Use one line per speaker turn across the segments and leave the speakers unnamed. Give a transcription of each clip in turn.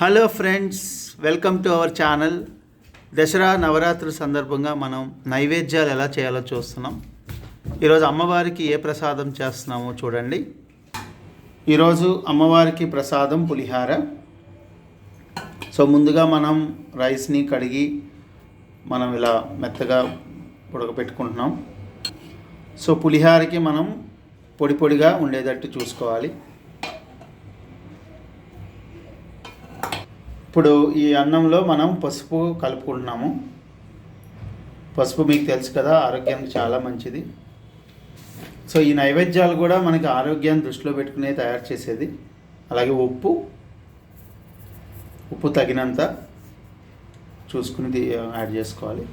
Hello friends welcome to our channel Dasara నవరాత్రుల సందర్భంగా మనం నైవేద్యాలు ఎలా చేయాలో చూస్తున్నాం. ఈరోజు అమ్మవారికి ఏ ప్రసాదం చేస్తున్నామో చూడండి. ఈరోజు అమ్మవారికి ప్రసాదం పులిహార. సో ముందుగా మనం రైస్ని కడిగి మనం ఇలా మెత్తగా ఉడకపెట్టుకుంటున్నాం సో పులిహారకి మనం పొడి పొడిగా ఉండేటట్టు చూసుకోవాలి. ఇప్పుడు ఈ అన్నంలో మనం పసుపు కలుపుకుంటున్నాము. పసుపు మీకు తెలుసు కదా ఆరోగ్యానికి చాలా మంచిది. సో ఈ నైవేద్యాలు కూడా మనకి ఆరోగ్యాన్ని దృష్టిలో పెట్టుకునే తయారు చేసేది. అలాగే ఉప్పు ఉప్పు తగినంత చూసుకుని యాడ్ చేసుకోవాలి.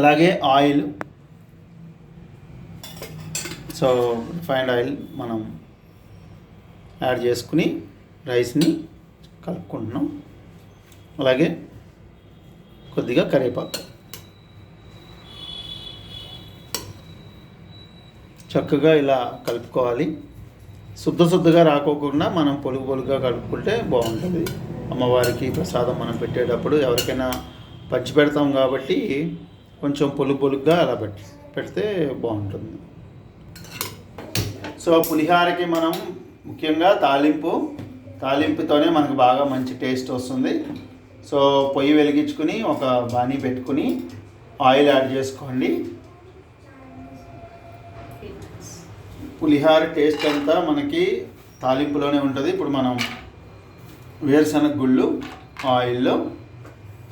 అలాగే ఆయిల్. సో రిఫైండ్ ఆయిల్ మనం యాడ్ చేసుకుని రైస్ని కలుపుకుంటున్నాం. అలాగే కొద్దిగా కరివేపాకు. చక్కగా ఇలా కలుపుకోవాలి. శుద్ధ శుద్ధగా రాకోకుండా మనం పొలుగు పొలుగుగా కలుపుకుంటే బాగుంటుంది. అమ్మవారికి ప్రసాదం మనం పెట్టేటప్పుడు ఎవరికైనా పచ్చి పెడతాం కాబట్టి కొంచెం పొలుగు పొలుగ్గా అలా పెట్టి పెడితే బాగుంటుంది. సో పులిహారకి మనం ముఖ్యంగా తాలింపు తాలింపుతోనే మనకు బాగా మంచి టేస్ట్ వస్తుంది. సో పొయ్యి వెలిగించుకుని ఒక బాణీ పెట్టుకుని ఆయిల్ యాడ్ చేసుకోండి. పులిహార టేస్ట్ అంతా మనకి తాలింపులోనే ఉంటుంది. ఇప్పుడు మనం వేరుశనగ గుళ్ళు ఆయిల్లో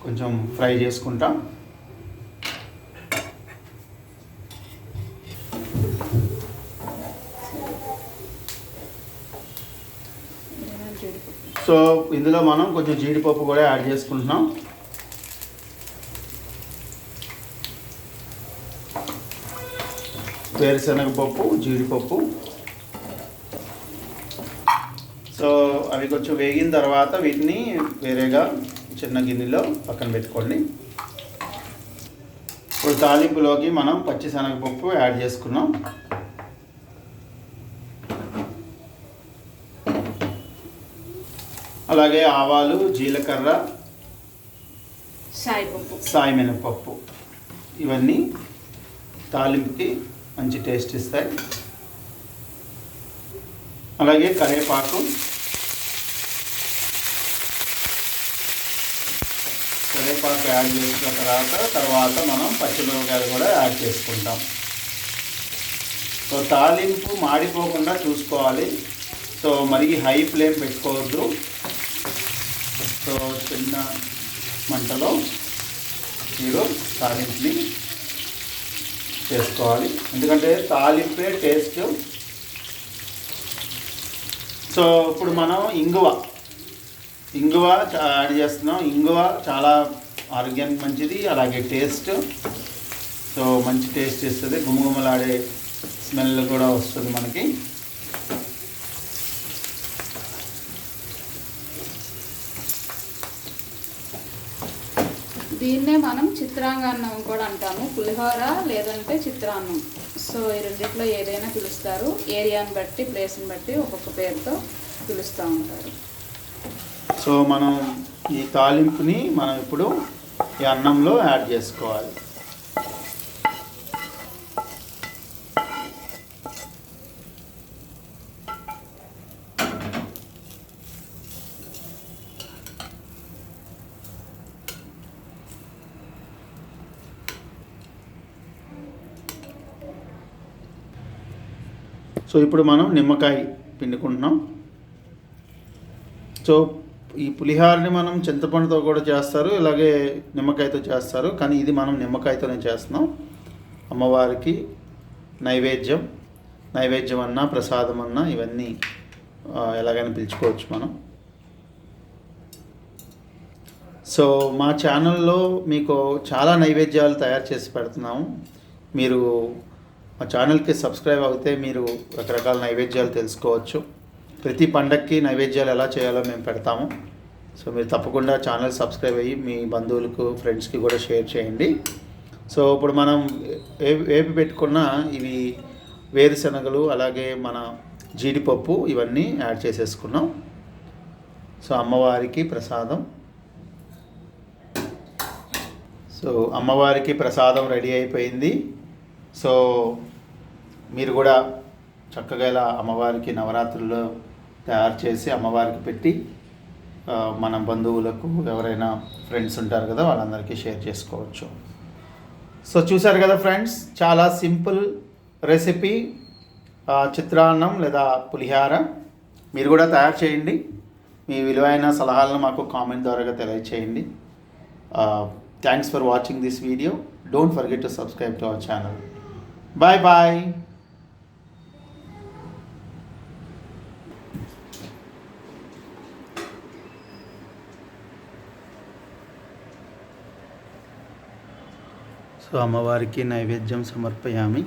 కొంచెం ఫ్రై చేసుకుంటాం. సో ఇందులో మనం కొంచెం జీడిపప్పు కూడా యాడ్ చేసుకుంటున్నాం. వేరుశనగపప్పు జీడిపప్పు. సో అవి కొంచెం వేగిన తర్వాత వీటిని వేరేగా చిన్న గిన్నెలో పక్కన పెట్టుకోండి. ఇప్పుడు తాలింపులోకి మనం పచ్చిశనగపప్పు యాడ్ చేసుకున్నాం. అలాగే ఆవాలు జీలకర్ర
సాయిపప్పు
సాయి మినపప్పు. ఇవన్నీ తాలింపుకి మంచి టేస్ట్ ఇస్తాయి. అలాగే కరివేపాకు. కరివేపాకు యాడ్ చేసిన తర్వాత తర్వాత మనం పచ్చిమిరపకాయలు కూడా యాడ్ చేసుకుంటాం. సో తాలింపు మాడిపోకుండా చూసుకోవాలి. సో మరి హై ఫ్లేమ్ పెట్టుకోవద్దు. సో చిన్న మంటలో మీరు తాలింపుని చేసుకోవాలి. ఎందుకంటే తాలింపే టేస్ట్. సో ఇప్పుడు మనం ఇంగువ. ఇంగువ యాడ్ చేస్తున్నాం. ఇంగువ చాలా ఆరోగ్యానికి మంచిది అలాగే టేస్ట్. సో మంచి టేస్ట్ ఇస్తుంది గుమగుమలాడే స్మెల్ కూడా వస్తుంది మనకి.
దీన్నే మనం చిత్రాంగన్నం కూడా అంటాము. పులిహోర లేదంటే చిత్రాన్నం. సో ఈ రెండిట్లో ఏదైనా పిలుస్తారు. ఏరియాని బట్టి ప్లేస్ని బట్టి ఒక్కొక్క పేరుతో పిలుస్తూ ఉంటారు.
సో మనం ఈ తాలింపుని మనం ఇప్పుడు ఈ అన్నంలో యాడ్ చేసుకోవాలి. సో ఇప్పుడు మనం నిమ్మకాయ పిండుకుంటున్నాం. సో ఈ పులిహారని మనం చింతపండుతో కూడా చేస్తారు ఇలాగే నిమ్మకాయతో చేస్తారు కానీ ఇది మనం నిమ్మకాయతోనే చేస్తున్నాం. అమ్మవారికి నైవేద్యం నైవేద్యం అన్నా ప్రసాదం అన్నా ఇవన్నీ ఎలాగైనా పిలుచుకోవచ్చు మనం. సో మా ఛానల్లో మీకు చాలా నైవేద్యాలు తయారు చేసి పెడుతున్నాము. మీరు మా ఛానల్కి సబ్స్క్రైబ్ అవుతే మీరు రకరకాల నైవేద్యాలు తెలుసుకోవచ్చు. ప్రతి పండక్కి నైవేద్యాలు ఎలా చేయాలో మేము పెడతాము. సో మీరు తప్పకుండా ఛానల్ సబ్స్క్రైబ్ అయ్యి మీ బంధువులకు ఫ్రెండ్స్కి కూడా షేర్ చేయండి. సో ఇప్పుడు మనం ఏ- వేపి పెట్టుకున్న ఇవి వేరుశనగలు అలాగే మన జీడిపప్పు ఇవన్నీ యాడ్ చేసేసుకున్నాం. సో అమ్మవారికి ప్రసాదం. సో అమ్మవారికి ప్రసాదం రెడీ అయిపోయింది. సో మీరు కూడా చక్కగా ఇలా అమ్మవారికి నవరాత్రుల్లో తయారు చేసి అమ్మవారికి పెట్టి మన బంధువులకు ఎవరైనా ఫ్రెండ్స్ ఉంటారు కదా వాళ్ళందరికీ షేర్ చేసుకోవచ్చు. సో చూశారు కదా ఫ్రెండ్స్ చాలా సింపుల్ రెసిపీ చిత్రాన్నం లేదా పులిహార. మీరు కూడా తయారు చేయండి. మీ విలువైన సలహాలను మాకు కామెంట్ ద్వారా తెలియచేయండి. Thanks for watching this video don't forget to subscribe to our channel bye bye so అమ్మవారికి నైవేద్యం సమర్పయామి